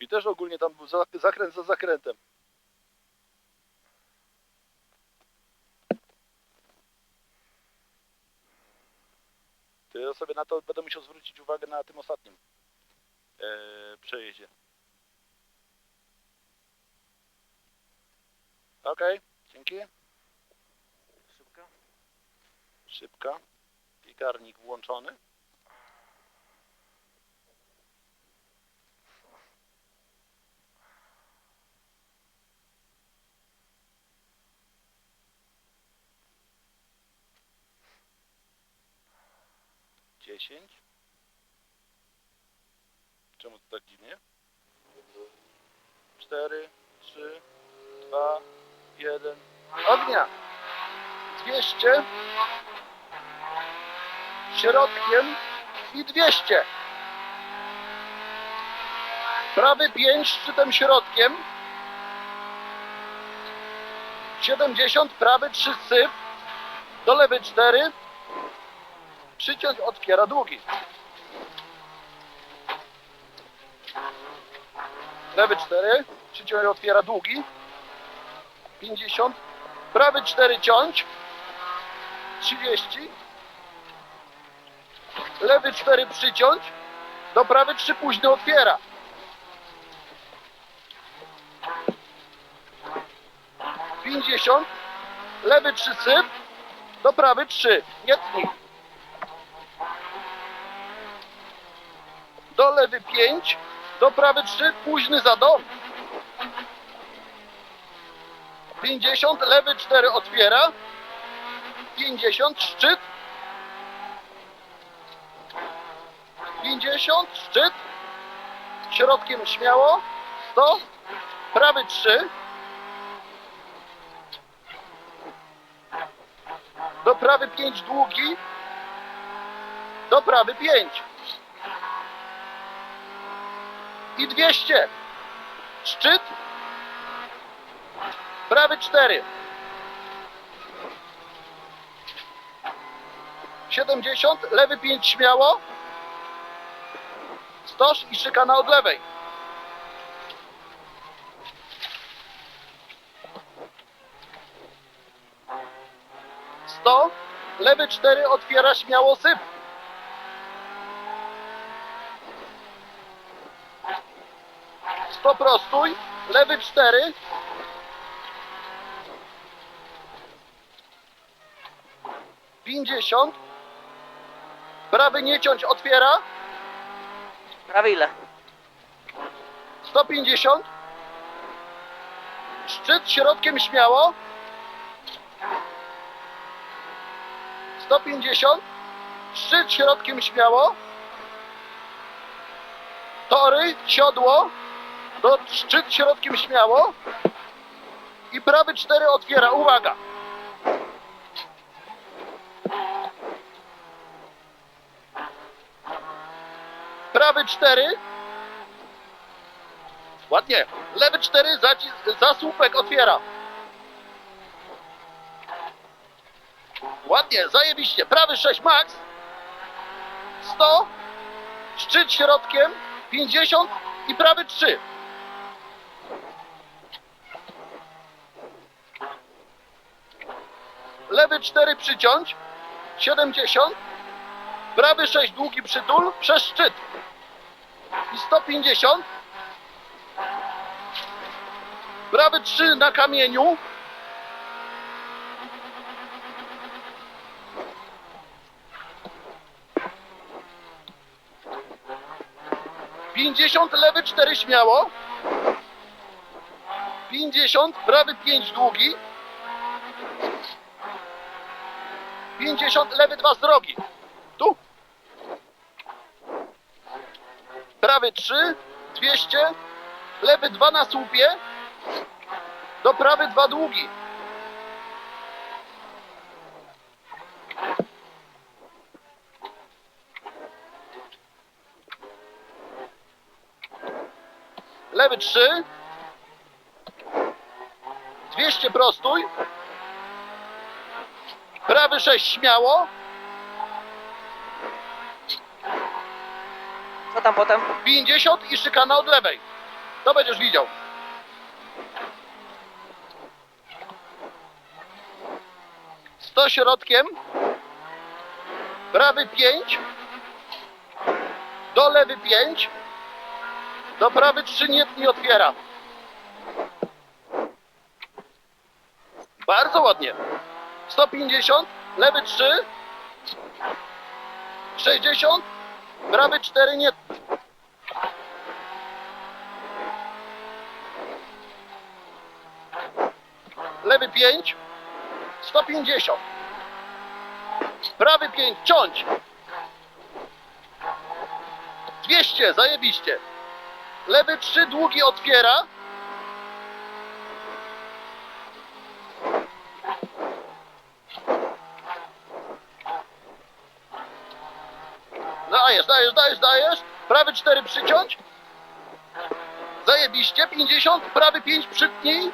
I też ogólnie tam był za- zakręt za zakrętem. To ja sobie na to będę musiał zwrócić uwagę na tym ostatnim e, przejeździe. Okej, dzięki. Szybka. Szybka. Piekarnik włączony. Dziesięć. Czemu to tak dziwnie? Cztery, trzy, dwa, jeden. Ognia! Dwieście środkiem i 200. Prawy 5 szczytem środkiem. 70, prawy 3 syp. Do lewy 4. Przyciąć otwiera długi. Lewy 4. Przyciąć otwiera długi. 50. Prawy 4 ciąć. 30 lewy 4 przyciąć, do prawy 3 późno otwiera. Pięćdziesiąt, lewy 3 syp, do prawy 3, nie tnij. Do lewy 5, do prawy 3, późny za dom. 50, lewy 4 otwiera, 50, szczyt, 50, szczyt, środkiem śmiało, 100, prawy 3, do prawy 5 długi, do prawy 5 i 200, szczyt, prawy 4, 70, lewy 5 śmiało, Stoż i szykana od lewej. Lewy cztery otwiera śmiało syp. Sto prostuj, lewy cztery. Pięćdziesiąt. Prawy nie ciąć otwiera. Prawie ile? 150. Szczyt środkiem śmiało. 150. Szczyt środkiem śmiało. Tory, siodło. Do szczyt środkiem śmiało. I prawy 4 otwiera. Uwaga. Prawy 4 Ładnie. Lewy 4, zacis, zasłupek otwiera. Ładnie, zajebiście. Prawy 6 max. 100. Szczyt środkiem. 50 i prawy 3. Lewy 4 przyciąć. 70. Prawy 6 długi przytul przez szczyt. I 150. Prawy 3 na kamieniu. Pięćdziesiąt, lewy 4 śmiało. Pięćdziesiąt, prawy 5 długi. Pięćdziesiąt, lewy 2 z drogi. Tu. Prawy 3, 200, lewy 2 na słupie. Do prawy dwa długi. Lewy trzy. Dwieście prostuj. Prawy sześć śmiało. Co tam potem? 50 i szykana od lewej. To będziesz widział. Sto środkiem. Prawy pięć. Do lewy pięć. Do prawy trzy nie, nie otwiera. Bardzo ładnie. 150, lewy 3, 60, prawy 4 nie. Lewy 5, 150. Prawy 5, ciąć. 200, zajebiście. Lewy 3, długi otwiera. Dajesz, dajesz, dajesz, dajesz. Prawy 4 przyciąć. Zajebiście. 50, prawy 5 przytnij.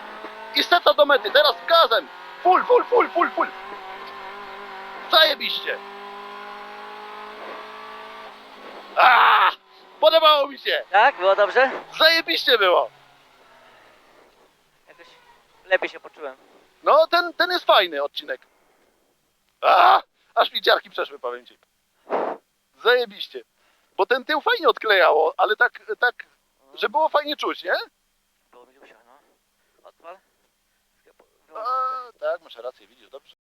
I seta do mety. Teraz gazem. Full, full, full, full, full. Zajebiście. A! Podobało mi się. Tak? Było dobrze? Zajebiście było. Jakoś lepiej się poczułem. No, ten, ten jest fajny odcinek. A! Aż mi dziarki przeszły, powiem ci. Zajebiście. Bo ten tył fajnie odklejało, ale tak, tak, że było fajnie czuć, nie? Było mi się, no. Odpal. A, tak, masz rację, widzisz, dobrze.